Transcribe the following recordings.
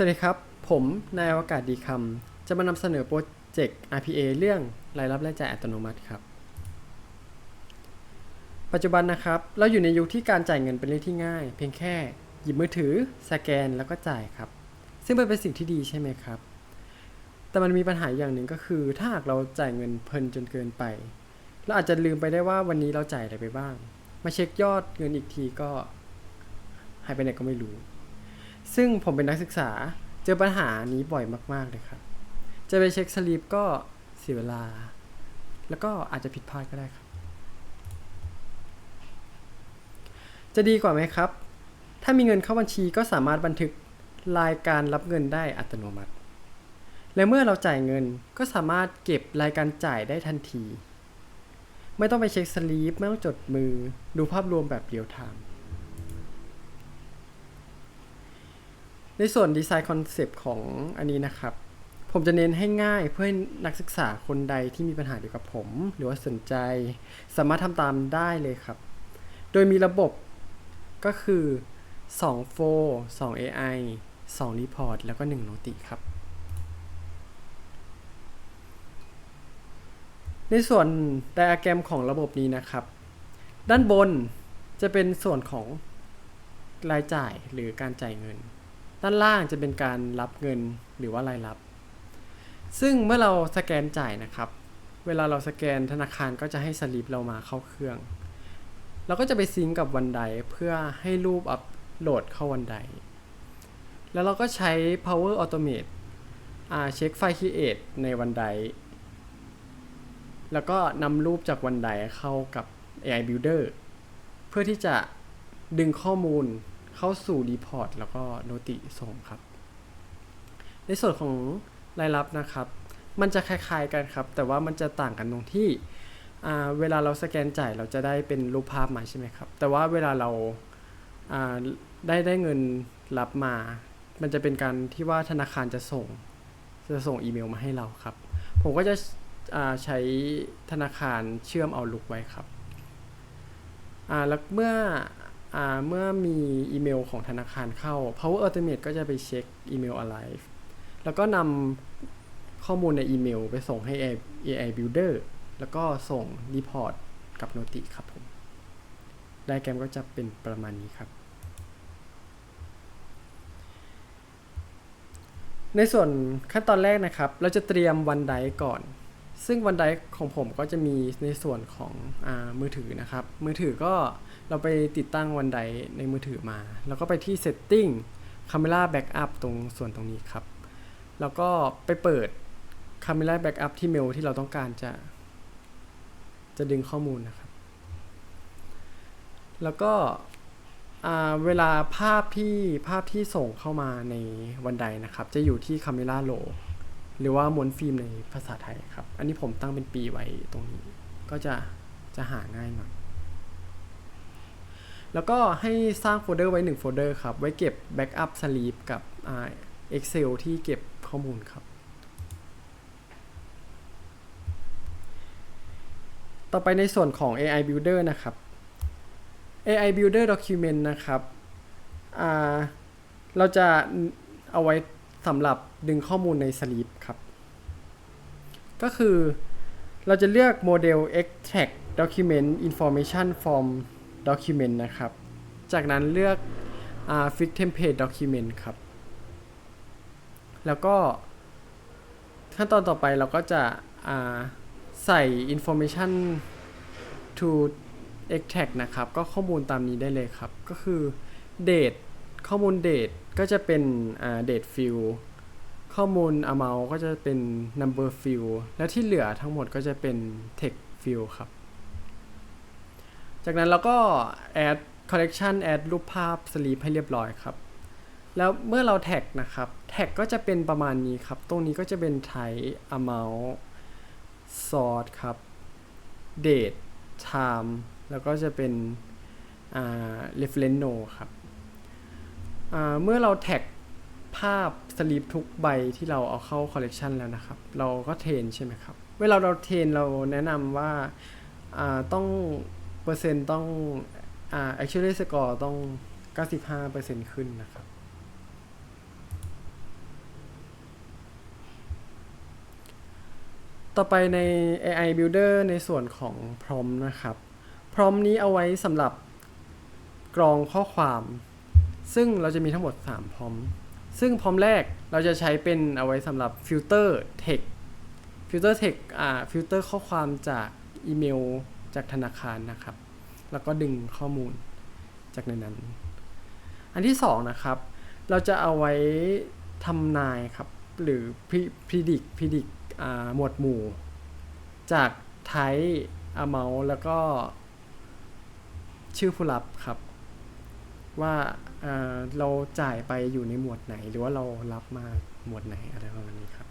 สวัสดีครับ ผมนายอวกาศดีคำจะมานำเสนอโปรเจกต์ RPA เรื่องรายรับรายจ่ายอัตโนมัติครับ ปัจจุบันนะครับ เราอยู่ในยุคที่การจ่ายเงินเป็นเรื่องที่ง่าย เพียงแค่หยิบมือถือ สแกนแล้วก็จ่ายครับ ซึ่งเป็นสิ่งที่ดีใช่ไหมครับ แต่มันมีปัญหาอย่างหนึ่งก็คือ ถ้าหากเราจ่ายเงินเพลินจนเกินไปเราอาจจะลืมไปได้ว่าวันนี้เราจ่ายอะไรไปบ้าง มาเช็คยอดเงินอีกทีก็หายไปไหนก็ไม่รู้ ซึ่งผมเป็นนักศึกษาเจอปัญหานี้บ่อยมาก ๆ เลยครับ จะไปเช็คสลีปก็เสียเวลา แล้วก็อาจจะผิดพลาดก็ได้ครับ จะดีกว่าไหมครับ ถ้ามีเงินเข้าบัญชีก็สามารถบันทึกรายการรับเงินได้อัตโนมัติ และเมื่อเราจ่ายเงินก็สามารถเก็บรายการจ่ายได้ทันที ไม่ต้องไปเช็คสลีปไม่ต้องจดมือ ดูภาพรวมแบบเรียลไทม์ ในส่วนดีไซน์คอนเซปต์ของอันนี้นะครับ ผมจะเน้นให้ง่ายเพื่อให้นักศึกษาคนใดที่มีปัญหาเดียวกับผม หรือว่าสนใจ สามารถทำตามได้เลยครับ โดยมีระบบก็คือ2 f o 2 AI 2 report แล้วก็1โนติครับ ในส่วนไดอะแกรมของระบบนี้นะครับ ด้านบนจะเป็นส่วนของรายจ่ายหรือการจ่ายเงิน ด้านล่างจะเป็นการรับเงินหรือว่ารายรับ ซึ่งเมื่อเราสแกนจ่ายนะครับ เวลาเราสแกนธนาคารก็จะให้สลิปเรามาเข้าเครื่อง เราก็จะไปซิงกับวันใดเพื่อให้รูปอัปโหลดเข้าวันใด แล้วเราก็ใช้ Power Automate อาเช็คไฟล์ Create ในวันใด แล้วก็นำรูปจากวันใดเข้ากับ AI Builder เพื่อที่จะดึงข้อมูล เข้าสู่รีพอร์ตแล้วก็โนติส่งครับ ในส่วนของรายรับนะครับ มันจะคล้ายๆกันครับ แต่ว่ามันจะต่างกันตรงที่เวลาเราสแกนจ่ายเราจะได้เป็นรูปภาพมาใช่ไหมครับ แต่ว่าเวลาเราาได้ได้เงินรับมา มันจะเป็นการที่ว่าธนาคารจะส่งจะส่งอีเมลมาให้เราครับ ผมก็จะใช้ธนาคารเชื่อมเอาลุกไว้ครับอ่าแล้วเมื่อ เมื่อมีอีเมลของธนาคารเข้า Power Automate ก็จะไปเช็คอีเมล Alive แล้วก็นำข้อมูลในอีเมลไปส่งให้ AI Builder แล้วก็ส่ง Report กับ Noti ครับผมไดแกรมก็จะเป็นประมาณนี้ครับ ในส่วนขั้นตอนแรกนะครับ เราจะเตรียมวันไดก่อน ซึ่งวันไดของผมก็จะมีในส่วนของอมือถือนะครับ มือถือก็ เราไปติดตั้งวันไดในมือถือมา แล้วก็ไปที่ Setting Camera Backup ตรงส่วนตรงนี้ครับ แล้วก็ไปเปิด Camera Backup ที่เมลที่เราต้องการจะ จะดึงข้อมูลนะครับ แล้วก็เวลาภาพที่ภาพที่ส่งเข้ามาในวันใดนะครับ จะอยู่ที่ Camera Roll หรือว่าม้วนฟิล์มในภาษาไทยครับ อันนี้ผมตั้งเป็นปีไว้ตรงนี้ ก็จะจะหาง่ายหน่อย แล้วก็ให้สร้างโฟลเดอร์ไว้ 1 โฟลเดอร์ครับ ไว้เก็บ Backup Sleep กับอ่า Excel ที่เก็บข้อมูลครับ ต่อไปในส่วนของ AI Builder นะครับ AI Builder Document นะครับเราจะเอาไว้สำหรับดึงข้อมูลใน Sleep ครับ ก็คือเราจะเลือกโมเดล extract document information from document นะครับ จากนั้นเลือก fix template document ครับ แล้วก็ ขั้นตอนต่อไปเราก็จะใส่ information to extract นะครับ ก็ข้อมูลตามนี้ได้เลยครับ ก็คือ date ข้อมูล date ก็จะเป็น date field ข้อมูล amount ก็จะเป็น number field แล้วที่เหลือทั้งหมดก็จะเป็น text field ครับ จากนั้นเราก็ add collection add รูปภาพ sleep ให้เรียบร้อยครับ แล้วเมื่อเราแท็กนะครับแท็กก็จะเป็นประมาณนี้ครับ ตรงนี้ก็จะเป็น type amount sort ครับ date time แล้วก็จะเป็นอ่า reference no ครับอ่าเมื่อเราแท็กภาพสลีปทุกใบที่เราเอาเข้า collection แล้วนะครับ เราก็เทรนใช่ไหมครับ เวลาเราเทรนเราแนะนำว่าอ่าต้อง ปอร์เซ็นต์ต้องอ่า actually score ต้อง 95%ขึ้นนะครับ ต่อไปใน AI Builder ในส่วนของ prompt นะครับ prompt นี้เอาไว้สำหรับกรองข้อความ ซึ่งเราจะมีทั้งหมด 3 prompt ซึ่ง prompt แรกเราจะใช้เป็นเอาไว้สำหรับฟิลเตอร์เทคฟิลเตอร์เทคอ่าฟิลเตอร์ข้อความจากอีเมล จากธนาคารนะครับ แล้วก็ดึงข้อมูลจากในนั้น อันที่2นะครับ เราจะเอาไว้ทำนายครับ หรือ predict predict อ่าหมวดหมู่ จาก type amount แล้วก็ชื่อผู้รับครับ ว่าเอ่อเราจ่ายไปอยู่ในหมวดไหน หรือว่าเรารับมาหมวดไหนอะไรประมาณนี้ครับ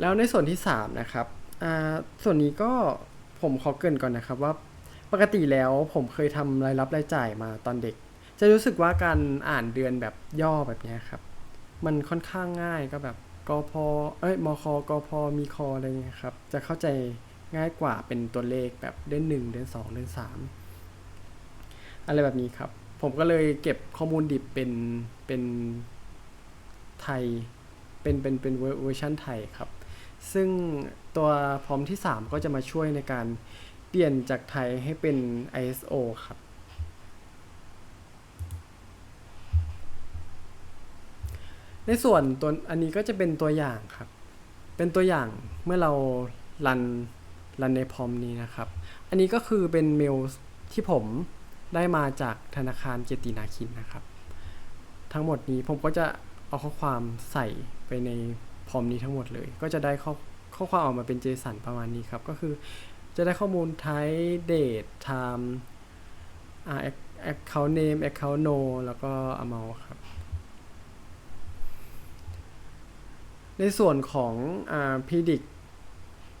แล้วในส่วนที่ 3 นะครับ อ่าส่วนนี้ก็ผมขอเกรินก่อนนะครับว่าปกติแล้วผมเคยทำรายรับรายจ่ายมาตอนเด็ก จะรู้สึกว่าการอ่านเดือนแบบย่อแบบนี้ครับ มันค่อนข้างง่ายก็แบบกพเอ้ยมคกพมีคอะไรเงี้ยครับจะเข้าใจง่ายกว่าเป็นตัวเลขแบบเดือนหนึ่งเดือนสองเดือนสามอะไรแบบนี้ครับ ผมก็เลยเก็บข้อมูลดิบเป็นเป็นไทยเป็นเป็นเป็นเวอร์ชันไทยครับ ซึ่ง ตัวพร้อมที่ 3 ก็จะมาช่วยในการเปลี่ยนจากไทยให้เป็น ISO ครับ ในส่วนตัวอันนี้ก็จะเป็นตัวอย่างครับ เป็นตัวอย่างเมื่อเรารันรันในพร้อมนี้นะครับ อันนี้ก็คือเป็นเมลที่ผมได้มาจากธนาคารเจตินาคินนะครับ ทั้งหมดนี้ผมก็จะเอาข้อความใส่ไปในพร้อมนี้ทั้งหมดเลย ก็จะได้ข้อ ข้อความออกมาเป็น JSON ประมาณนี้ครับ ก็คือจะได้ข้อมูล type date time account name account no แล้วก็ amount ครับ ในส่วนของอ predict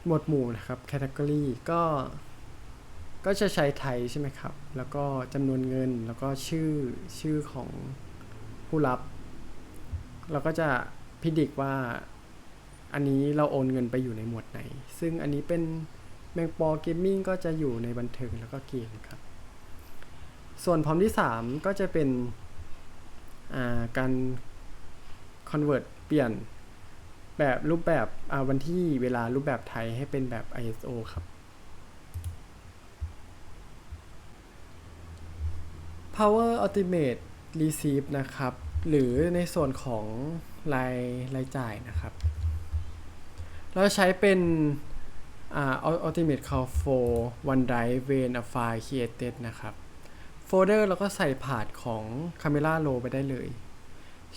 หมวดหมู่นะครับ category ก็ก็จะใช้ไทยใช่ไหมครับ แล้วก็จำนวนเงิน แล้วก็ชื่อ ชื่อของผู้รับ เราก็จะพิดิกว่า อันนี้เราโอนเงินไปอยู่ในหมวดไหน ซึ่งอันนี้เป็นแมงปอเกมมิ่งก็จะอยู่ในบันเทิงแล้วก็เกมครับ ส่วนพร้อมที่ 3 ก็จะเป็นการ convert เปลี่ยนแบบรูปแบบวันที่เวลารูปแบบไทยให้เป็นแบบ ISO ครับ Power Ultimate Receive นะครับ หรือในส่วนของรายรายจ่ายนะครับ เราใช้เป็น uh, Ultimate Call for OneDrive when a file created นะครับโฟลเดอร์เราก็ใส่ผ่านของ Camera Raw ไปได้เลย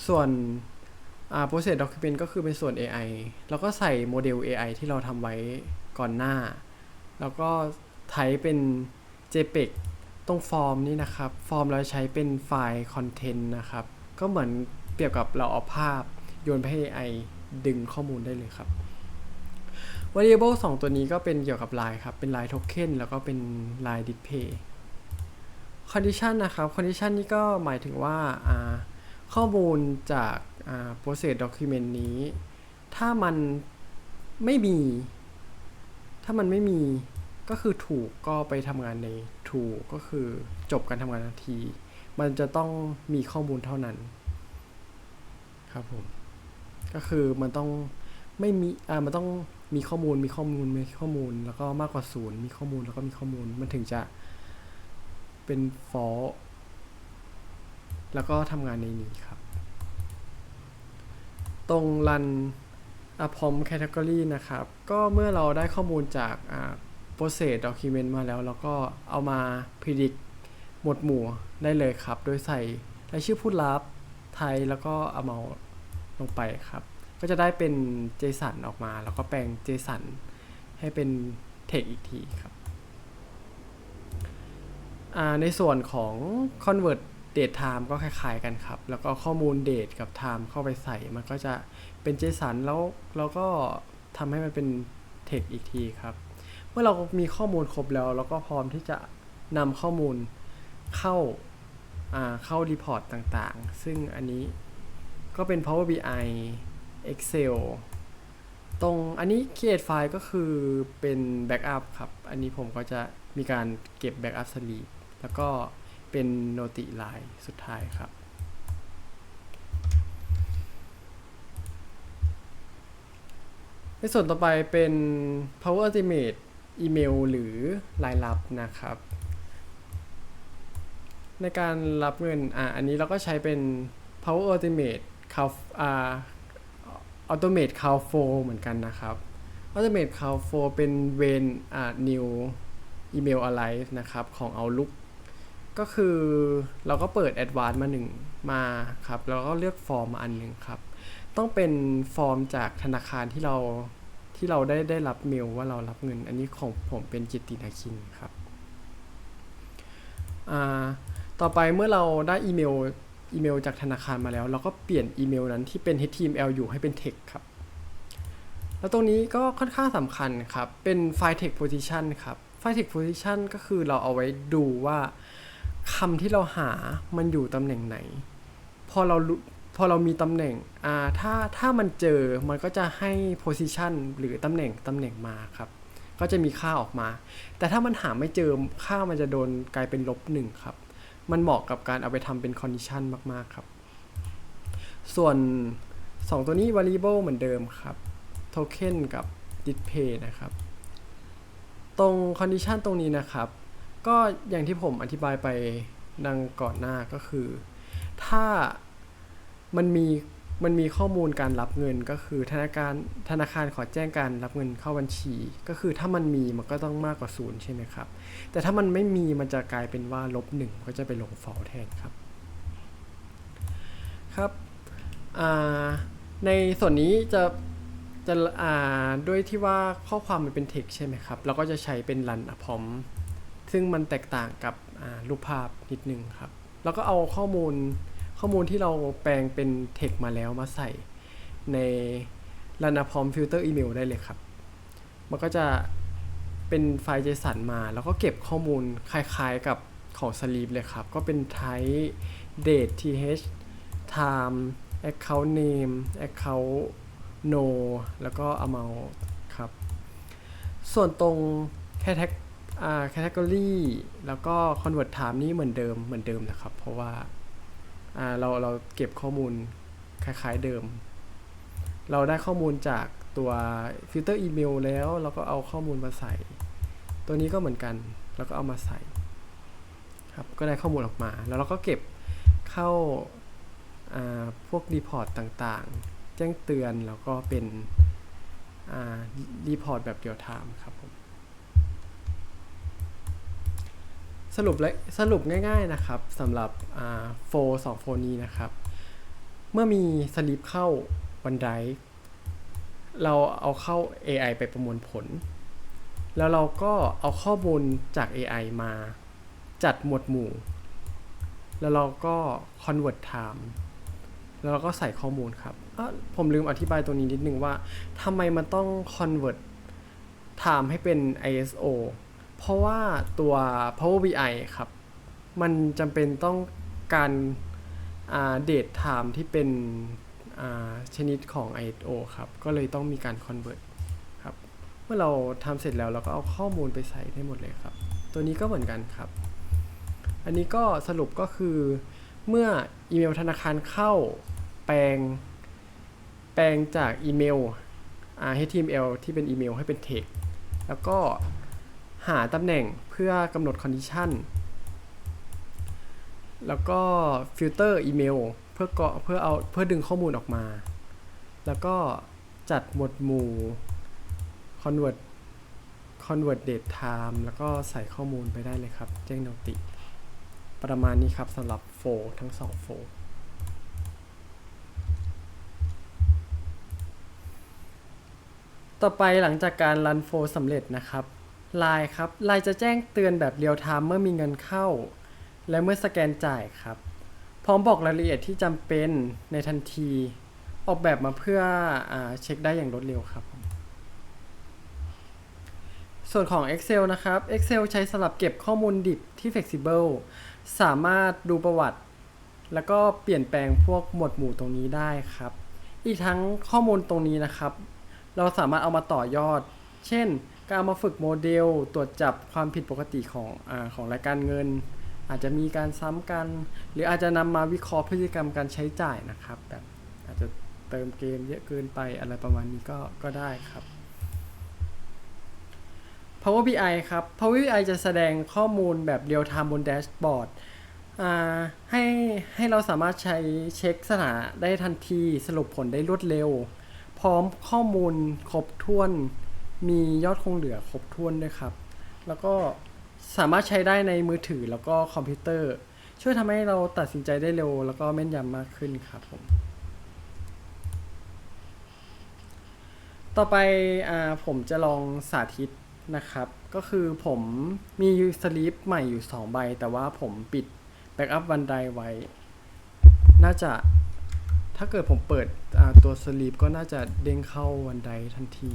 ส่วนอ่า process document ก็คือเป็นส่วน AI แล้วก็ใส่โมเดล AI ที่เราทำไว้ก่อนหน้า แล้วก็ไทยเป็น JPEG ตรงฟอร์มนี้นะครับ ฟอร์มเราใช้เป็นไฟล์คอนเทนต์นะครับ ก็เหมือนเปรียบกับเราเอาภาพโยนไปให้ AI ดึงข้อมูลได้เลยครับ variable 2 ตัวนี้ก็เป็นเกี่ยวกับ line ครับ เป็น line token แล้วก็เป็น line display condition นะครับ condition นี้ก็หมายถึงว่าอ่าข้อมูลจาก process document นี้ ถ้ามันไม่มี ถ้ามันไม่มีก็คือถูกก็ไปทำงานในถูกก็คือจบการทำงานทันที มันจะต้องมีข้อมูลเท่านั้น ครับผม ก็คือมันต้องไม่มี อ่า มันต้อง มีข้อมูลมีข้อมูลมีข้อมูล แล้วก็มากกว่าศูนย์มีข้อมูลแล้วก็มีข้อมูลมันถึงจะเป็นฟอลแล้วก็ทำงานในนี้ครับ ตรง run a p o m category นะครับ ก็เมื่อเราได้ข้อมูลจาก process document มาแล้วเราก็เอามา predict หมวดหมู่ได้เลยครับ โดยใส่รายชื่อผู้รับไทยแล้วก็ amount ลงไปครับ ก็จะได้เป็น JSON ออกมา แล้วก็แปลง JSON ให้เป็น text อีกทีครับในส่วนของ convert date time ก็คล้าย ๆ กันครับ แล้วก็ข้อมูล date กับ time เข้าไปใส่ มันก็จะเป็น JSON แล้วเราก็ทำให้มันเป็น text อีกทีครับ เมื่อเรามีข้อมูลครบแล้วเราก็พร้อมที่จะนำข้อมูลเข้าเข้ารีพอร์ตต่างๆ ซึ่งอันนี้ก็เป็น Power BI Excel ตรงอันนี้ create ไฟล์ก็คือเป็น backup ครับ อันนี้ผมก็จะมีการเก็บ backup sleep แล้วก็เป็น noti line สุดท้ายครับ ในส่วนต่อไปเป็น Power Ultimate อีเมลหรือรายรับนะครับ ในการรับเงินอะอันนี้เราก็ใช้เป็น Power Ultimate Cal อ่า Automate Cal Flow เหมือนกันนะครับ Automate Cal Flow เป็นเวนอ่า new email alive นะครับ ของ Outlook ก็คือเราก็เปิด Advanced มาหนึ่งมาครับ แล้วก็เลือกฟอร์มมาอันหนึ่งครับ ต้องเป็นฟอร์มจากธนาคารที่เราที่เราได้ได้รับเมลว่าเรารับเงิน อันนี้ของผมเป็นจิตตินาคินครับ ต่อไปเมื่อเราได้อีเมล อีเมลจากธนาคารมาแล้ว เราก็เปลี่ยนอีเมลนั้นที่เป็น HTML อยู่ให้เป็น text ครับ แล้วตรงนี้ก็ค่อนข้างสำคัญครับ เป็นไฟล์ text position ครับไฟล์ text position ก็คือเราเอาไว้ดูว่าคำที่เราหามันอยู่ตำแหน่งไหน พอเรารู้พอเรามีตำแหน่งอ่าถ้าถ้ามันเจอมันก็จะให้ position หรือตำแหน่งตำแหน่งมาครับก็จะมีค่าออกมา แต่ถ้ามันหาไม่เจอค่ามันจะโดนกลายเป็นลบหนึ่งครับ มันเหมาะกับการเอาไปทำเป็น condition มาก ๆ ครับ ส่วน 2 ตัวนี้ variable เหมือนเดิมครับ token กับ display นะครับ ตรง condition ตรงนี้นะครับ ก็อย่างที่ผมอธิบายไปดังก่อนหน้าก็คือ ถ้ามันมี มันมีข้อมูลการรับเงินก็คือธนาคารธนาคารขอแจ้งการรับเงินเข้าบัญชี ก็คือถ้ามันมีมันก็ต้องมากกว่าศูนย์ใช่ไหมครับ แต่ถ้ามันไม่มีมันจะกลายเป็นว่าลบหนึ่งก็จะไปลงฟอลแทนครับ ครับในส่วนนี้จะจะด้วยที่ว่าข้อความมันเป็น text ใช่ไหมครับเราก็จะใช้เป็น run a prompt ซึ่งมันแตกต่างกับรูปภาพนิดนึงครับ แล้วก็เอาข้อมูล ข้อมูลที่เราแปลงเป็น text มาแล้วมาใส่ใน run a prompt filter email ได้เลยครับ มันก็จะเป็นไฟล์ JSON มา แล้วก็เก็บข้อมูลคล้ายๆกับของ Sleep เลยครับ ก็เป็น type date th time account name account no แล้วก็ amount ครับ ส่วนตรง category อ่า category แล้วก็ convert time นี่เหมือนเดิมเหมือนเดิมนะครับ เพราะว่า อ่าเราเราเก็บข้อมูลคล้ายๆเดิม เราได้ข้อมูลจากตัวฟิลเตอร์อีเมลแล้วเราก็เอาข้อมูลมาใส่ ตัวนี้ก็เหมือนกันแล้วก็เอามาใส่ครับก็ได้ข้อมูลออกมา แล้วเราก็เก็บเข้าพวกรีพอร์ตต่างๆ แจ้งเตือนแล้วก็เป็นรีพอร์ตแบบเดียวไทม์ครับผม สรุปและสรุปง่าย ๆนะครับสำหรับโฟสองโฟนี้นะครับ เมื่อมีสลิปเข้าวันไดเราเอาเข้า AI ไปประมวลผล แล้วเราก็เอาข้อมูลจาก AI มาจัดหมวดหมู่ แล้วเราก็ convert time แล้วเราก็ใส่ข้อมูลครับผมลืมอธิบายตรงนี้นิดนึงว่าทำไมมันต้อง convert time ให้เป็น ISO เพราะว่าตัว Power BI ครับ มันจำเป็นต้องการเดทไทม์ที่เป็นชนิดของ ISO ครับ ก็เลยต้องมีการ convert ครับ เมื่อเราทำเสร็จแล้วเราก็เอาข้อมูลไปใส่ได้หมดเลยครับ ตัวนี้ก็เหมือนกันครับ อันนี้ก็สรุปก็คือเมื่ออีเมลธนาคารเข้าแปลง แปลงจากอีเมล HTML ที่เป็นอีเมลให้เป็น text แล้วก็ หาตำแหน่งเพื่อกำหนดคอนดิชันแล้วก็ฟิลเตอร์อีเมลเพื่อเกาะเพื่อเอาเพื่อดึงข้อมูลออกมา แล้วก็จัดหมวดหมู่ convert convert date time แล้วก็ใส่ข้อมูลไปได้เลยครับ แจ้งโนติ ประมาณนี้ครับสำหรับโฟทั้งสองโฟต่อไปหลังจากการรันโฟสำเร็จนะครับ ไลน์ครับไลน์จะแจ้งเตือนแบบเรียลไทม์เมื่อมีเงินเข้า และเมื่อสแกนจ่ายครับ พร้อมบอกรายละเอียดที่จำเป็นในทันที ออกแบบมาเพื่ออเช็คได้อย่างรวดเร็วครับ ส่วนของ Excel นะครับ Excel ใช้สำหรับเก็บข้อมูลดิบที่ flexible สามารถดูประวัติ แล้วก็เปลี่ยนแปลงพวกหมวดหมู่ตรงนี้ได้ครับ อีกทั้งข้อมูลตรงนี้นะครับ เราสามารถเอามาต่อยอด เช่น การมาฝึกโมเดลตรวจจับความผิดปกติของอของรายการเงิน อาจจะมีการซ้ำกัน หรืออาจจะนำมาวิเคราะห์พฤติกรรมการใช้จ่ายนะครับแบบอาจจะเติมเกมเยอะเกินไปอะไรประมาณนี้ก็ก็ได้ครับ Power BI ครับ Power BI จะแสดงข้อมูลแบบเรียลไทม์บนแดชบอร์ดให้ให้เราสามารถใช้เช็คสถานะได้ทันทีสรุปผลได้รวดเร็ว พร้อมข้อมูลครบถ้วน มียอดคงเหลือครบถ้วนด้วยครับ แล้วก็สามารถใช้ได้ในมือถือแล้วก็คอมพิวเตอร์ ช่วยทำให้เราตัดสินใจได้เร็ว แล้วก็แม่นยำมากขึ้นครับผม ต่อไปอ่าผมจะลองสาธิตนะครับ ก็คือผมมีสลีปใหม่อยู่ 2 ใบ แต่ว่าผมปิดแบ็กอัพวันไดไว้ น่าจะถ้าเกิดผมเปิดตัวสลีปก็น่าจะเด้งเข้าวันไดทันที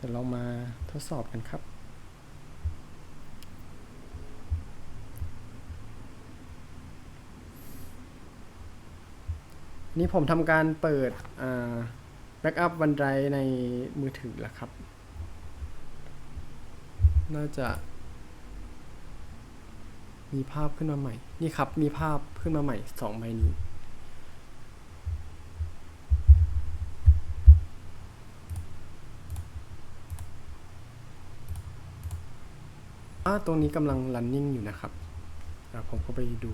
เดี๋ยวเรามาทดสอบกันครับนี่ผมทำการเปิดแบ็กอัพวันไดในมือถือแล้วครับ น่าจะ มีภาพขึ้นมาใหม่ นี่ครับ มีภาพขึ้นมาใหม่สองใบนี้ อ่าตรงนี้กำลัง running อยู่นะครับผมก็ไปดู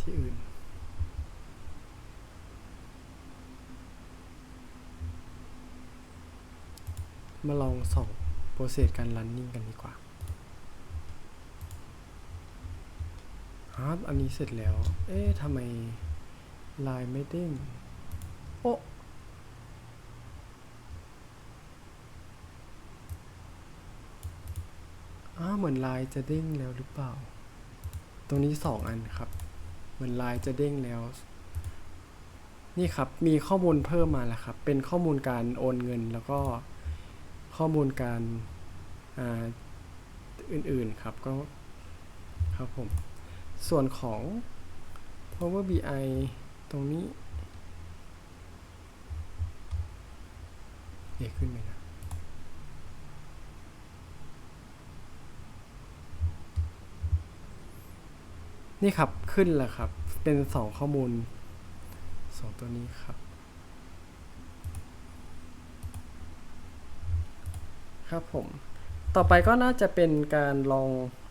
ที่อื่น มาลองส่องโปรเซสการ running กันดีกว่าครับอันนี้เสร็จแล้ว เอ๊ะทำไมลายไม่เด้ง โอ้อ้า เหมือนลายจะเด้งแล้วหรือเปล่า ตรงนี้สองอันครับ เหมือนลายจะเด้งแล้ว นี่ครับ มีข้อมูลเพิ่มมาแล้วครับ เป็นข้อมูลการโอนเงินแล้วก็ข้อมูลการอ่าอื่นๆครับ ก็ครับผม ส่วนของ Power BI ตรงนี้เอะขึ้นไหม นี่ครับขึ้นแล้วครับ เป็นสองข้อมูลสองตัวนี้ครับ ครับผม ต่อไปก็น่าจะเป็นการลอง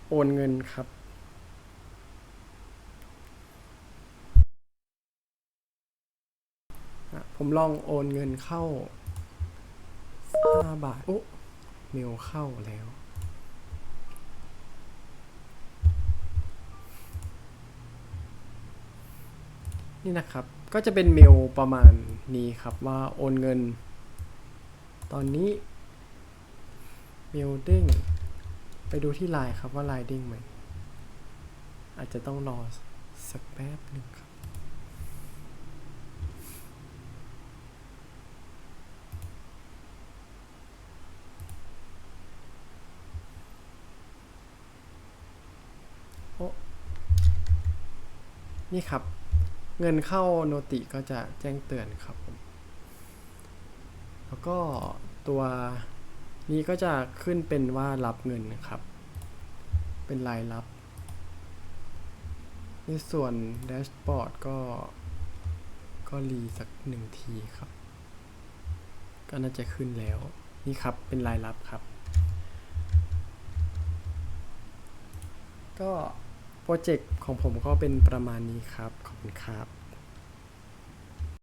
โอนเงินครับผมลองโอนเงินเข้า5บาทโอ้เมลเข้าแล้ว นี่นะครับ ก็จะเป็นเมลประมาณนี้ครับว่าโอนเงิน ตอนนี้เมลเด้งไปดูที่ไลน์ครับว่าไลน์เด้งไหม อาจจะต้องรอสักแป๊บหนึ่งครับโอ้นี่ครับ เงินเข้าโนติก็จะแจ้งเตือนครับผมแล้วก็ตัวนี้ก็จะขึ้นเป็นว่ารับเงินนะครับ เป็นรายรับ ในส่วนแดชบอร์ดก็ก็รีสักหนึ่งทีครับ ก็น่าจะขึ้นแล้ว นี่ครับเป็นรายรับครับ ก็ โปรเจกต์ของผมก็เป็นประมาณนี้ครับ ขอบคุณครับ